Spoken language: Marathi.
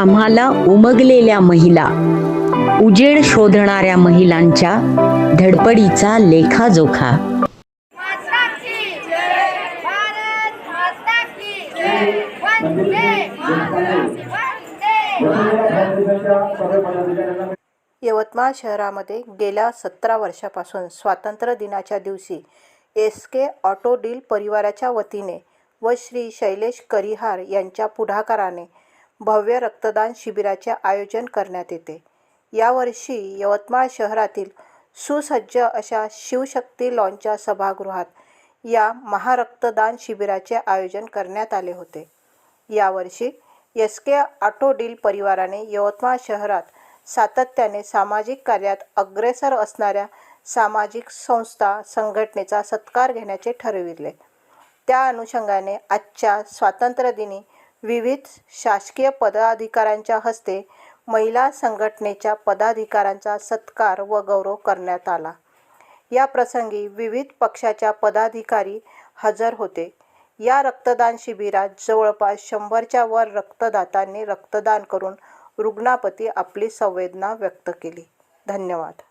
आम्हाला उमगलेल्या महिला उजेड शोधणाऱ्या महिलांच्या धडपडीचा लेखाजोखा. माता की जय भारत माता की जय वंदे मातरम. वंदे यवतमाळ शहरामध्ये गेल्या सतरा वर्षापासून स्वातंत्र्य दिनाच्या दिवशी एस के ऑटो डील परिवाराच्या वतीने व श्री शैलेश करिहार यांच्या पुढाकाराने भव्य रक्तदान शिबिराचे आयोजन करण्यात येते. यावर्षी यवतमाळ शहरातील सुसज्ज अशा शिवशक्ती लॉनच्या सभागृहात या महारक्तदान शिबिराचे आयोजन करण्यात आले होते. यावर्षी एस के ऑटो डील परिवाराने यवतमाळ शहरात सातत्याने सामाजिक कार्यात अग्रेसर असणाऱ्या सामाजिक संस्था संघटनेचा सत्कार घेण्याचे ठरविले. त्या अनुषंगाने आजच्या स्वातंत्र्यदिनी विविध शासकीय पदाधिकाऱ्यांच्या हस्ते महिला संघटनेच्या पदाधिकाऱ्यांचा सत्कार व गौरव करण्यात आला. या प्रसंगी विविध पक्षाच्या पदाधिकारी हजर होते. या रक्तदान शिबिरात जवळपास शंभरच्या वर रक्तदात्यांनी रक्तदान करून रुग्णापती आपली संवेदना व्यक्त केली. धन्यवाद.